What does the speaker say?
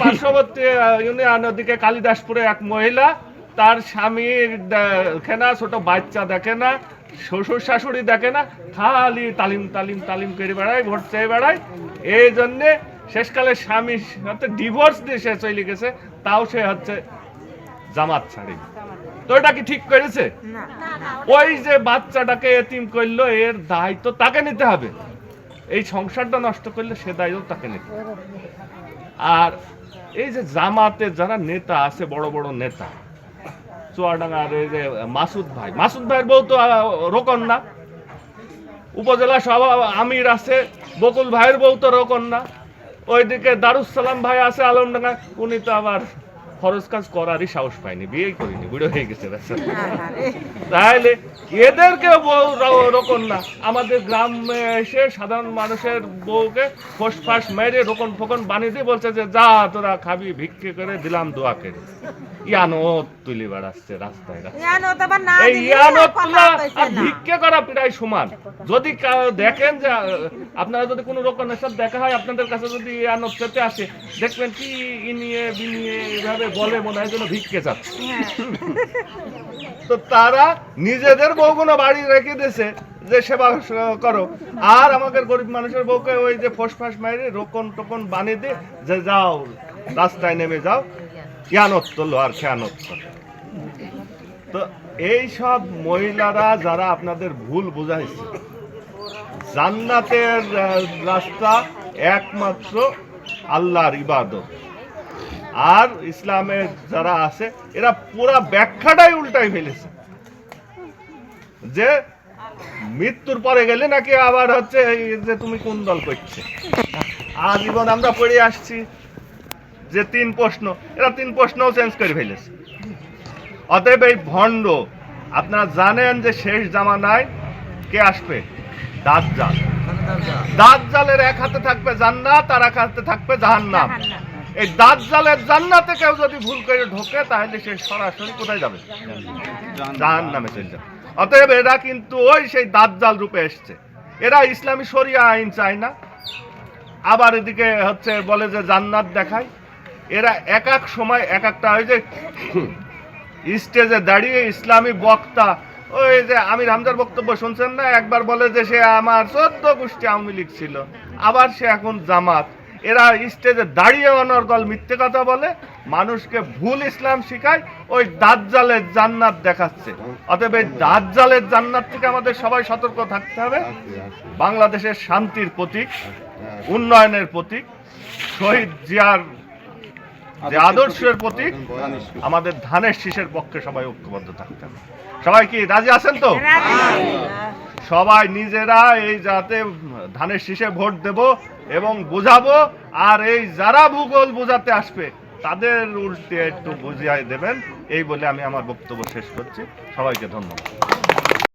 পার্শ্ববর্তী ইউনিয়ন ওদিকে কালিদাসপুরে এক মহিলা তার স্বামীর দেখে না ছোট বাচ্চা দেখে না শ্বশুর শাশুড়ি দেখে না খালি তালিম তালিম তালিম করে বেড়ায় ভোট চেয়ে বেড়ায়। এই জন্যে শেষকালে স্বামী হচ্ছে ডিভোর্স দিয়ে সে চলে গেছে তাও সে হচ্ছে জামাত ছাড়ি। তো এটা কি ঠিক করেছে? ওই যে বাচ্চাটাকে এতিম করল এর দায়িত্ব তাকে নিতে হবে। এই সংসারটা নষ্ট করলে সে দায়িত্ব তাকে নিতে হবে। আর এই যে জামাতে যারা নেতা আছে, বড় বড় নেতা, চুয়াডাঙ্গার এই যে মাসুদ ভাই, মাসুদ ভাইয়ের বউ তো রোকন না উপজেলা সভা আমির আছে, বকুল ভাইয়ের বউ তো রোকন না ওইদিকে দারুসালাম ভাই আছে আলমডাঙ্গা উনি তো আবার খরচ কাজ করারই সাহস পায়নি বিয়ে করিনি বুড়ো হয়ে গেছে তাহলে এদেরকে বউ রোকন না আমাদের গ্রামে এসে সাধারণ মানুষের বউকে ফোস ফাঁস মেরে রোকন ফোকন বানিয়ে দিয়ে বলছে যে যা তোরা খাবি ভিক্ষে করে দিলাম দোয়া করে। ইয়ানো তুলি বেড়াচ্ছে রাস্তায় এই ইয়ানো তোলা আর ভিক্ষে করা প্রায় সমান। যদি দেখেন যে আপনারা যদি কোনো রকমের সাথে দেখা হয় আপনাদের কাছে যদি ইয়ানো পেতে আসে দেখবেন কি ইনিয়ে বিনিয়ে এইভাবে বলে মনে হয় যেন ভিক্ষে চাচ্ছে। হ্যাঁ। তো তারা নিজেদের বউগুলো বাড়ি রেখে দিয়েছে যে সেবা করো। আর আমাদের গরিব মানুষের বউকে ওই যে ফোসফাস মাইরে রোকন টোকন বানিয়ে দিয়ে যে যাও রাস্তায় নেমে যাও খেয়ানত আর খেয়ানত তো এই সব মহিলারা যারা আপনাদের ভুল বুঝাইছে, জান্নাতের রাস্তা একমাত্র আল্লাহর ইবাদত। আর ইসলামের যারা আছে, এরা পুরা ব্যাখ্যাটাই উল্টাই ফেলেছে। যে মৃত্যুর পরে গেলে নাকি আবার হচ্ছে যে তুমি কোন দল করছে? আজীবন আমরা পড়ে আসছি যে তিন প্রশ্ন এরা তিন প্রশ্নও চেঞ্জ করে ফেলেছে। অতএব এই ভণ্ড আপনারা জানেন যে শেষ জামানায় কে আসবে? দাজ্জাল। দাজ্জালের এক হাতে থাকবে জান্নাত আর এক হাতে থাকবে জাহান্নাম। এই দাজ্জালের জান্নাতে কেউ যদি ভুল করে ঢোকে তাহলে সে সরাসরি কোথায় যাবে? জাহান্নামে চলে যাবে। অতএব এরা কিন্তু ওই সেই দাজ্জাল রূপে এসছে। এরা ইসলামী শরিয়া আইন চায় না। আবার এদিকে হচ্ছে বলে যে জান্নাত দেখায়। এরা এক এক সময় এক একটা ওই যে স্টেজে দাঁড়িয়ে ইসলামী বক্তা, ওই যে আমির হামজার বক্তব্য শুনছেন না? একবার বলে যে সে আমার চোদ্দ গোষ্ঠী আওয়ামী লীগ ছিল, আবার সে এখন জামাত। এরা স্টেজে দাঁড়িয়ে অনর্গল মিথ্যে কথা বলে, মানুষকে ভুল ইসলাম শিখায়, ওই দাজ্জালের জান্নাত দেখাচ্ছে। অতএব এই দাজ্জালের জান্নাত থেকে আমাদের সবাই সতর্ক থাকতে হবে। বাংলাদেশের শান্তির প্রতীক, উন্নয়নের প্রতীক, শহীদ জিয়ার যে আদর্শের প্রতীক আমাদের ধানের শীষের পক্ষে সবাই ঐক্যবদ্ধ থাকতে হবে। সবাই কি রাজি আছেন তো? সবাই নিজেরা এই যাতে ধানের শীষে ভোট দেব এবং বোঝাবো আর এই যারা ভূগোল বোঝাতে আসবে তাদের উল্টে একটু বুঝিয়ে দেবেন। এই বলে আমি আমার বক্তব্য শেষ করছি। সবাইকে ধন্যবাদ।